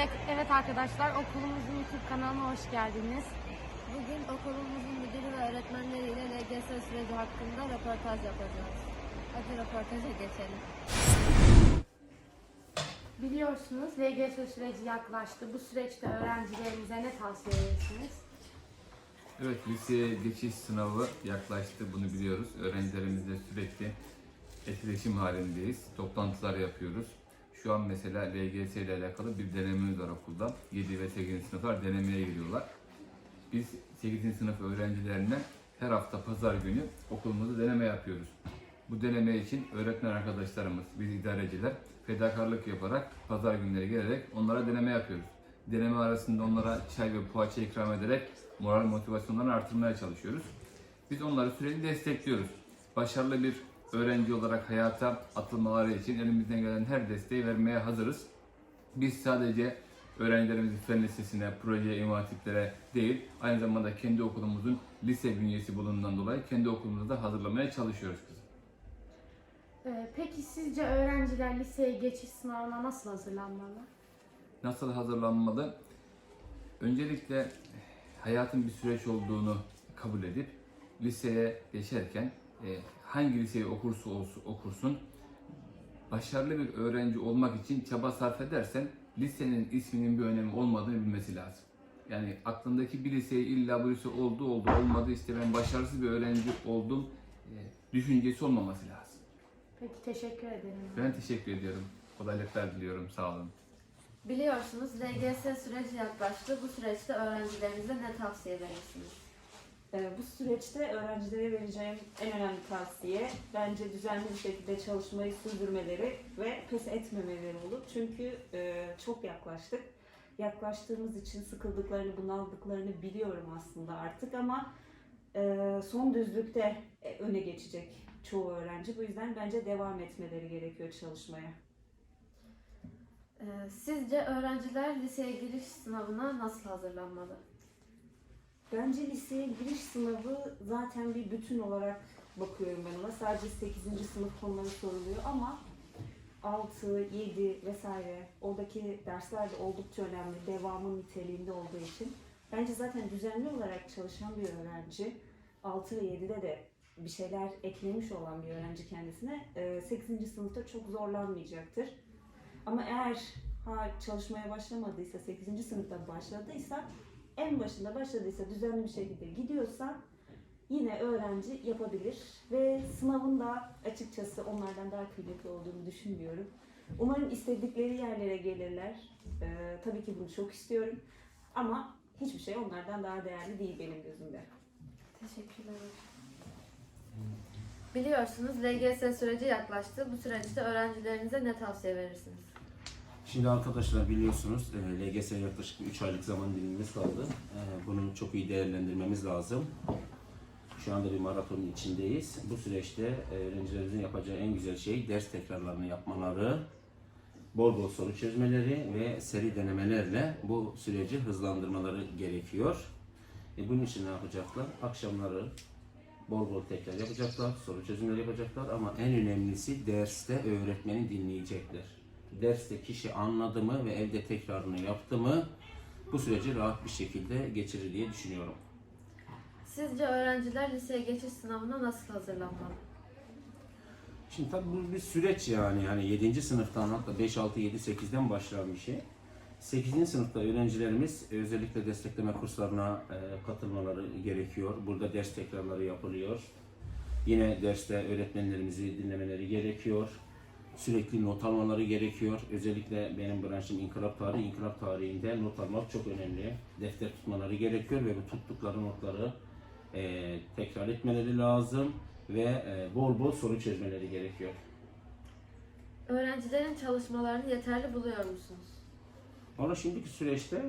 Evet, evet arkadaşlar okulumuzun YouTube kanalına hoş geldiniz. Bugün okulumuzun müdürü ve öğretmenleriyle LGS süreci hakkında röportaj yapacağız. Hadi röportaja geçelim. Biliyorsunuz LGS süreci yaklaştı. Bu süreçte öğrencilerimize ne tavsiye edersiniz? Evet, liseye geçiş sınavı yaklaştı. Bunu biliyoruz. Öğrencilerimizle sürekli etkileşim halindeyiz. Toplantılar yapıyoruz. Şu an mesela LGS ile alakalı bir denememiz var okulda. 7 ve 8. sınıflar denemeye giriyorlar. Biz 8. sınıf öğrencilerine her hafta pazar günü okulumuzda deneme yapıyoruz. Bu deneme için öğretmen arkadaşlarımız, biz idareciler fedakarlık yaparak pazar günleri gelerek onlara deneme yapıyoruz. Deneme arasında onlara çay ve poğaça ikram ederek moral motivasyonlarını artırmaya çalışıyoruz. Biz onları sürekli destekliyoruz. Başarılı bir öğrenci olarak hayata atılmaları için elimizden gelen her desteği vermeye hazırız. Biz sadece öğrencilerimizin fen lisesine, projeye, imam hatiplere değil, aynı zamanda kendi okulumuzun lise bünyesi bulunduğundan dolayı kendi okulumuzu da hazırlamaya çalışıyoruz kızım. Ee, peki sizce öğrenciler liseye geçiş sınavına nasıl hazırlanmalı? Nasıl hazırlanmalı? Öncelikle hayatın bir süreç olduğunu kabul edip liseye geçerken e, hangi liseyi okursa olsun, okursun başarılı bir öğrenci olmak için çaba sarf edersen lisenin isminin bir önemi olmadığını bilmesi lazım. Yani aklındaki bir liseyi illa bu lise oldu oldu olmadı işte ben başarısız bir öğrenci oldum e, düşüncesi olmaması lazım. Peki teşekkür ederim. Ben teşekkür ediyorum. Kolaylıklar diliyorum. Sağ olun. Biliyorsunuz LGS süreci yaklaştı. Bu süreçte öğrencilerinize ne tavsiye edersiniz? Ee, Bu süreçte öğrencilere vereceğim en önemli tavsiye bence düzenli bir şekilde çalışmayı sürdürmeleri ve pes etmemeleri olur. Çünkü e, çok yaklaştık. Yaklaştığımız için sıkıldıklarını, bunaldıklarını biliyorum aslında artık ama e, son düzlükte e, öne geçecek çoğu öğrenci. Bu yüzden bence devam etmeleri gerekiyor çalışmaya. Ee, Sizce öğrenciler liseye giriş sınavına nasıl hazırlanmalı? Bence liseye giriş sınavı zaten bir bütün olarak bakıyorum ben ona. Sadece 8. sınıf konuları soruluyor ama 6, 7 vesaire oradaki dersler de oldukça önemli. Devamın niteliğinde olduğu için. Bence zaten düzenli olarak çalışan bir öğrenci 6 ve 7'de de bir şeyler eklemiş olan bir öğrenci kendisine 8. sınıfta çok zorlanmayacaktır. Ama eğer ha çalışmaya başlamadıysa, 8. sınıfta başladıysa en başında başladıysa düzenli bir şekilde gidiyorsa yine öğrenci yapabilir ve sınavın da açıkçası onlardan daha kıymetli olduğunu düşünmüyorum. Umarım istedikleri yerlere gelirler. Ee, tabii ki bunu çok istiyorum ama hiçbir şey onlardan daha değerli değil benim gözümde. Teşekkürler. Biliyorsunuz LGS süreci yaklaştı. Bu süreçte öğrencilerinize ne tavsiye verirsiniz? Şimdi arkadaşlar biliyorsunuz e, LGS yaklaşık 3 aylık zaman dilimimiz kaldı. E, Bunu çok iyi değerlendirmemiz lazım. Şu anda bir maratonun içindeyiz. Bu süreçte e, öğrencilerimizin yapacağı en güzel şey ders tekrarlarını yapmaları, bol bol soru çözmeleri ve seri denemelerle bu süreci hızlandırmaları gerekiyor. E, bunun için ne yapacaklar? Akşamları bol bol tekrar yapacaklar, soru çözümleri yapacaklar ama en önemlisi derste öğretmeni dinleyecekler. Derste kişi anladı mı ve evde tekrarını yaptı mı bu süreci rahat bir şekilde geçirir diye düşünüyorum. Sizce öğrenciler liseye geçiş sınavına nasıl hazırlanmalı? Şimdi tabii bu bir süreç yani. Yani 7. sınıftan hatta 5, 6, 7, 8'den başlayan bir şey. 8. sınıfta öğrencilerimiz özellikle destekleme kurslarına e, katılmaları gerekiyor. Burada ders tekrarları yapılıyor. Yine derste öğretmenlerimizi dinlemeleri gerekiyor. Sürekli not almaları gerekiyor. Özellikle benim branşım inkılap tarihi. İnkılap tarihinde not almak çok önemli. Defter tutmaları gerekiyor ve bu tuttukları notları e, tekrar etmeleri lazım ve e, bol bol soru çözmeleri gerekiyor. Öğrencilerin çalışmalarını yeterli buluyor musunuz? Ama şimdiki süreçte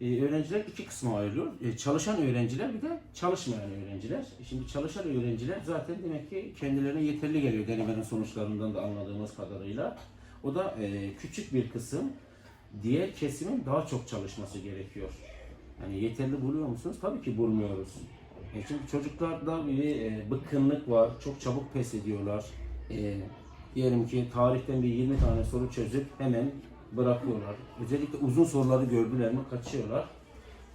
e, öğrenciler iki kısma ayrılıyor. E, çalışan öğrenciler bir de çalışmayan öğrenciler. Şimdi çalışan öğrenciler zaten demek ki kendilerine yeterli geliyor denemenin sonuçlarından da anladığımız kadarıyla. O da e, küçük bir kısım. Diğer kesimin daha çok çalışması gerekiyor. Yani yeterli buluyor musunuz? Tabii ki bulmuyoruz. E çünkü çocuklarda bir e, bıkkınlık var. Çok çabuk pes ediyorlar. E, diyelim ki tarihten bir 20 tane soru çözüp hemen bırakıyorlar. Özellikle uzun soruları gördüler mi kaçıyorlar.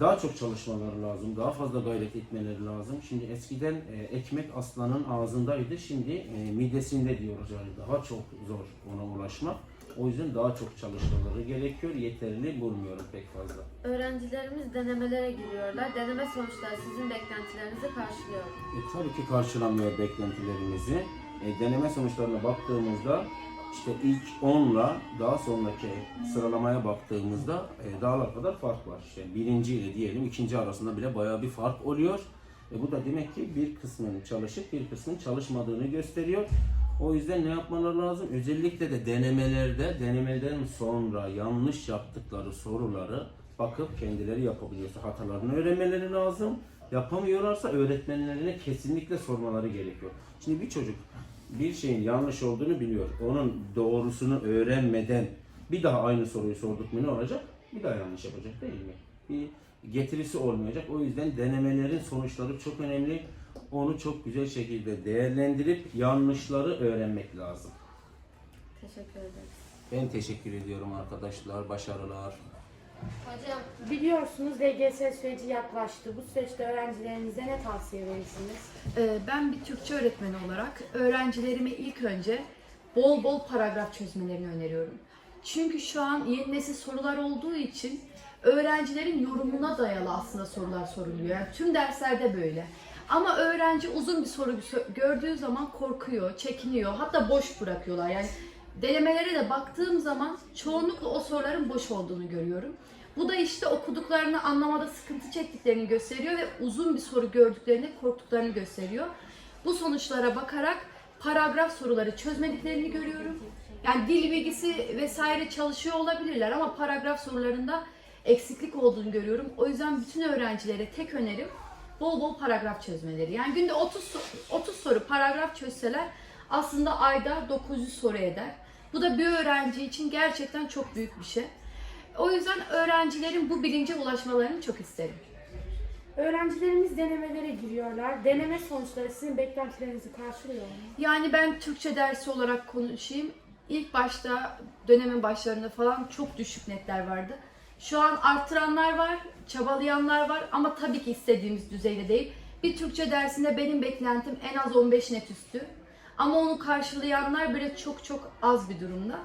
Daha çok çalışmaları lazım, daha fazla gayret etmeleri lazım. Şimdi eskiden e, ekmek aslanın ağzındaydı, şimdi e, midesinde diyoruz yani daha çok zor ona ulaşmak. O yüzden daha çok çalışmaları gerekiyor, yeterli bulmuyorum pek fazla. Öğrencilerimiz denemelere giriyorlar. Deneme sonuçları sizin beklentilerinizi karşılıyor. E, tabii ki karşılamıyor beklentilerimizi. E, deneme sonuçlarına baktığımızda işte ilk 10'la daha sonraki sıralamaya baktığımızda e, dağlar kadar fark var. İşte birinci ile diyelim ikinci arasında bile bayağı bir fark oluyor. E, bu da demek ki bir kısmının çalışıp bir kısmının çalışmadığını gösteriyor. O yüzden ne yapmaları lazım? Özellikle de denemelerde, denemeden sonra yanlış yaptıkları soruları bakıp kendileri yapabiliyorsa hatalarını öğrenmeleri lazım. Yapamıyorlarsa öğretmenlerine kesinlikle sormaları gerekiyor. Şimdi bir çocuk bir şeyin yanlış olduğunu biliyor. Onun doğrusunu öğrenmeden bir daha aynı soruyu sorduk mu ne olacak? Bir daha yanlış yapacak değil mi? Bir getirisi olmayacak. O yüzden denemelerin sonuçları çok önemli. Onu çok güzel şekilde değerlendirip yanlışları öğrenmek lazım. Teşekkür ederiz. Ben teşekkür ediyorum arkadaşlar. Başarılar. Hocam Biliyorsunuz LGS süreci yaklaştı. Bu süreçte öğrencilerinize ne tavsiye verirsiniz? Ee, Ben bir Türkçe öğretmeni olarak öğrencilerime ilk önce bol bol paragraf çözmelerini öneriyorum. Çünkü şu an yeni nesil sorular olduğu için öğrencilerin yorumuna dayalı aslında sorular soruluyor. Yani tüm derslerde böyle. Ama öğrenci uzun bir soru gö- gördüğü zaman korkuyor, çekiniyor, hatta boş bırakıyorlar. Yani denemelere de baktığım zaman çoğunlukla o soruların boş olduğunu görüyorum. Bu da işte okuduklarını anlamada sıkıntı çektiklerini gösteriyor ve uzun bir soru gördüklerinde korktuklarını gösteriyor. Bu sonuçlara bakarak paragraf soruları çözmediklerini görüyorum. Yani dil bilgisi vesaire çalışıyor olabilirler ama paragraf sorularında eksiklik olduğunu görüyorum. O yüzden bütün öğrencilere tek önerim bol bol paragraf çözmeleri. Yani günde 30 so- 30 soru paragraf çözseler aslında ayda 900 soru eder. Bu da bir öğrenci için gerçekten çok büyük bir şey. O yüzden öğrencilerin bu bilince ulaşmalarını çok isterim. Öğrencilerimiz denemelere giriyorlar. Deneme sonuçları sizin beklentilerinizi karşılıyor mu? Yani ben Türkçe dersi olarak konuşayım. İlk başta dönemin başlarında falan çok düşük netler vardı. Şu an arttıranlar var, çabalayanlar var ama tabii ki istediğimiz düzeyde değil. Bir Türkçe dersinde benim beklentim en az 15 net üstü. Ama onu karşılayanlar böyle çok çok az bir durumda.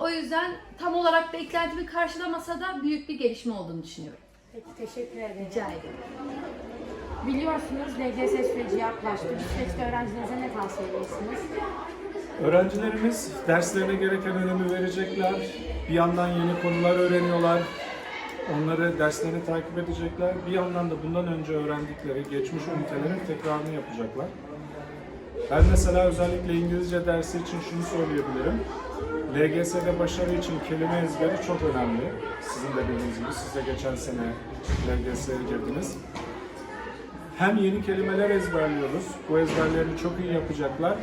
O yüzden tam olarak beklentimi karşılamasa da büyük bir gelişme olduğunu düşünüyorum. Peki teşekkür ederim. Rica ederim. Biliyorsunuz LGS süreci yaklaştı. Bu süreçte öğrencilerinize ne tavsiye ediyorsunuz? Öğrencilerimiz derslerine gereken önemi verecekler. Bir yandan yeni konular öğreniyorlar. Onları derslerini takip edecekler. Bir yandan da bundan önce öğrendikleri geçmiş ünitelerin tekrarını yapacaklar. Ben mesela özellikle İngilizce dersi için şunu söyleyebilirim. LGS'de başarı için kelime ezberi çok önemli. Sizin de bildiğiniz gibi siz de geçen sene LGS'ye girdiniz. Hem yeni kelimeler ezberliyoruz, bu ezberlerini çok iyi yapacaklar.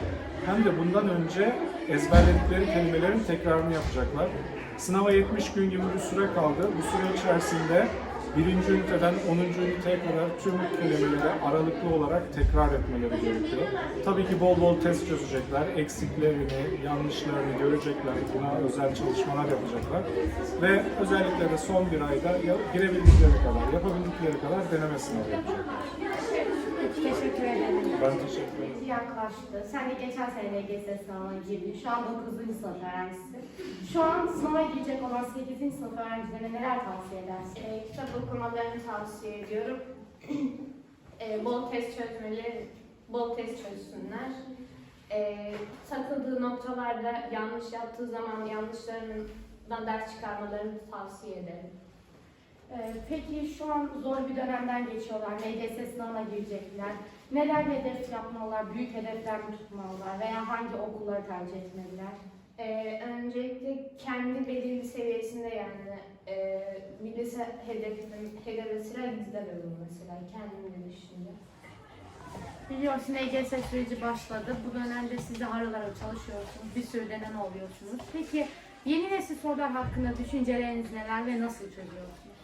Hem de bundan önce ezberledikleri kelimelerin tekrarını yapacaklar. Sınava 70 gün gibi bir süre kaldı. Bu süre içerisinde birinci üniteden 10. üniteye kadar tüm kelimeleri aralıklı olarak tekrar etmeleri gerekiyor. Tabii ki bol bol test çözecekler, eksiklerini, yanlışlarını görecekler, buna özel çalışmalar yapacaklar. Ve özellikle de son bir ayda girebildikleri kadar, yapabildikleri kadar deneme sınavı yapacaklar. Teşekkür ederim. Ben teşekkür ederim. Yaklaştı. Sen de geçen sene LGS sınavına girdin. Şu an 9. sınıf öğrencisi. Şu an sınava girecek olan 8. sınıf öğrencilerine neler tavsiye edersin? E, kitap okumalarını tavsiye ediyorum. E, bol test çözmeleri, bol test çözsünler. E, takıldığı noktalarda yanlış yaptığı zaman yanlışlarından ders çıkarmalarını tavsiye ederim. Peki şu an zor bir dönemden geçiyorlar. LGS sınavına girecekler. Neler hedef yapmalılar? Büyük hedefler mi tutmalılar? Veya hangi okulları tercih etmeliler? E, öncelikle kendi belirli seviyesinde yani e, bir lise hedefim, hedefe sıra gizlemedim mesela kendim düşünce. Biliyorsun LGS süreci başladı. Bu dönemde siz de harıl çalışıyorsunuz. Bir sürü deneme oluyorsunuz. Peki yeni nesil sorular hakkında düşünceleriniz neler ve nasıl çözüyorsunuz?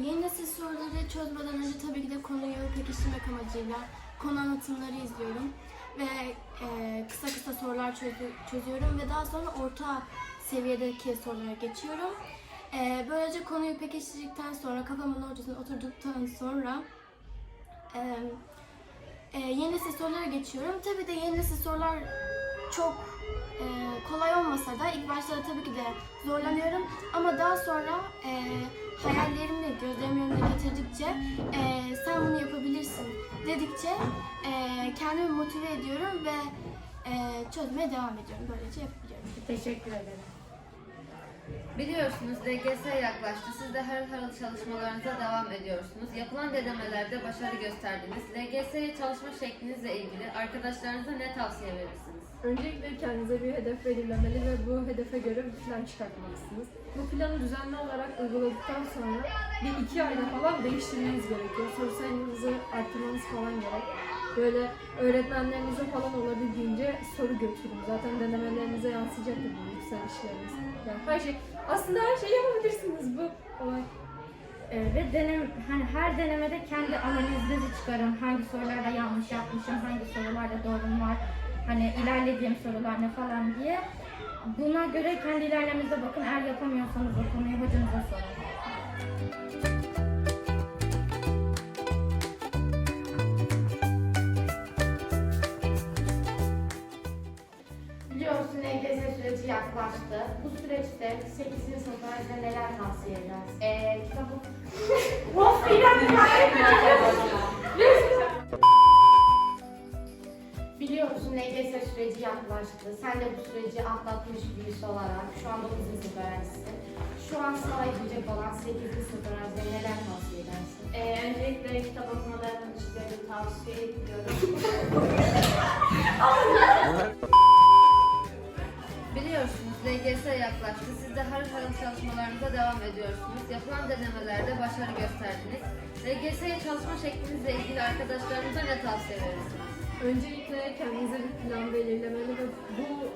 Yeni nesil soruları çözmeden önce tabii ki de konuyu pekiştirmek amacıyla konu anlatımları izliyorum ve e, kısa kısa sorular çözü- çözüyorum ve daha sonra orta seviyedeki sorulara geçiyorum. Ee, böylece konuyu pekiştirdikten sonra, kafamın ortasına oturduktan sonra e, e, yeni nesil sorulara geçiyorum. Tabii de yeni nesil sorular çok e, kolay olmasa da ilk başlarda tabii ki de zorlanıyorum. Ama daha sonra e, hayallerimi gözlerimin önüne getirdikçe e, sen bunu yapabilirsin dedikçe e, kendimi motive ediyorum ve e, çözmeye devam ediyorum. Böylece yapabiliyorum. Teşekkür ederim. Biliyorsunuz LGS yaklaştı. Siz de harıl harıl çalışmalarınıza devam ediyorsunuz. Yapılan denemelerde başarı gösterdiniz. LGS'ye çalışma şeklinizle ilgili arkadaşlarınıza ne tavsiye verirsiniz? Öncelikle kendinize bir hedef belirlemeli ve bu hedefe göre bir plan çıkartmalısınız. Bu planı düzenli olarak uyguladıktan sonra bir iki ayda falan değiştirmeniz gerekiyor. Soru sayınızı arttırmanız falan gerek. Böyle öğretmenlerinize falan olabildiğince soru götürün. Zaten denemelerinize yansıyacaktır bu yükselişleriniz. Yani her şey, aslında her şeyi yapabilirsiniz bu olay. Ee, ve denem, hani her denemede kendi analizinizi çıkarın. Hangi sorularda yanlış yapmışım, hangi sorularda doğrum var, hani ilerlediğim sorular ne falan diye. Buna göre kendi ilerlemenize bakın. Eğer yapamıyorsanız o konuyu hocanıza sorun. Biliyorsun süreci yaklaştı. Bu süreçte 8. sınıf öğrencilerine neler tavsiye edersin? Ee, kitap Of de bu süreci atlatmış birisi olarak şu an 9. sınıf öğrencisisin. Şu an sınava girecek olan 8. sınıf öğrencilerine neler tavsiye edersin? Ee, öncelikle kitap okumalarını işlerini tavsiye ediyorum. Biliyorsunuz LGS yaklaştı. Siz de harıl harıl çalışmalarınıza devam ediyorsunuz. Yapılan denemelerde başarı gösterdiniz. LGS'ye çalışma şeklinizle ilgili arkadaşlarınıza ne tavsiye verirsiniz? Öncelikle kendinize bir plan belirlemeli ve bu...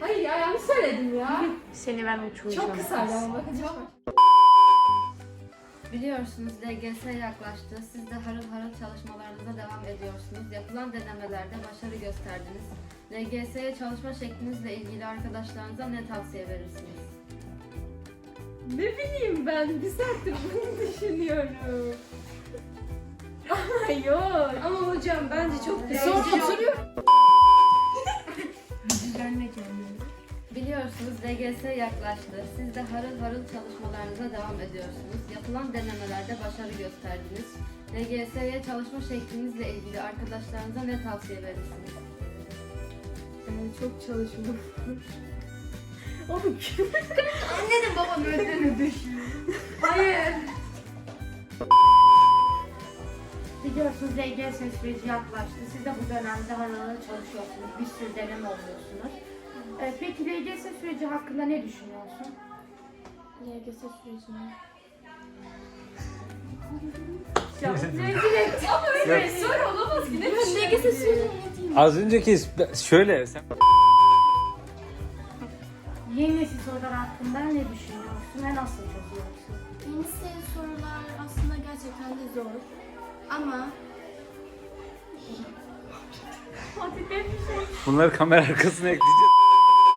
Hayır ya yanlış söyledim ya. Seni ben uçuracağım. Çok kısaydı ama çok. Biliyorsunuz LGS yaklaştı. Siz de harıl harıl çalışmalarınıza devam ediyorsunuz. Yapılan denemelerde başarı gösterdiniz. LGS'ye çalışma şeklinizle ilgili arkadaşlarınıza ne tavsiye verirsiniz? Ne bileyim ben bir saattir bunu düşünüyorum. Yok. Ama hocam bence çok Sonra oturuyor. Biliyorsunuz LGS yaklaştı. Siz de harıl harıl çalışmalarınıza devam ediyorsunuz. Yapılan denemelerde başarı gösterdiniz. LGS'ye çalışma şeklinizle ilgili arkadaşlarınıza ne tavsiye verirsiniz? Yani çok çalışmam. Oğlum kim? Annenin babanın ödünü düşüyor. Hayır. Biliyorsunuz LGS süreci yaklaştı. Siz de bu dönemde haralı çalışıyorsunuz. Bir sürü deneme oluyorsunuz. Ee, peki LGS süreci hakkında ne düşünüyorsun? LGS sürecine. Soru olamaz ki ne düşünüyorsun? LGS sürecine ne diyeyim? Az önceki şöyle sen Yeni nesil sorular hakkında ne düşünüyorsun ve nasıl çözüyorsun? Yeni nesil sorular aslında gerçekten de zor. Ama bunları kamera arkasına ekleyeceğiz.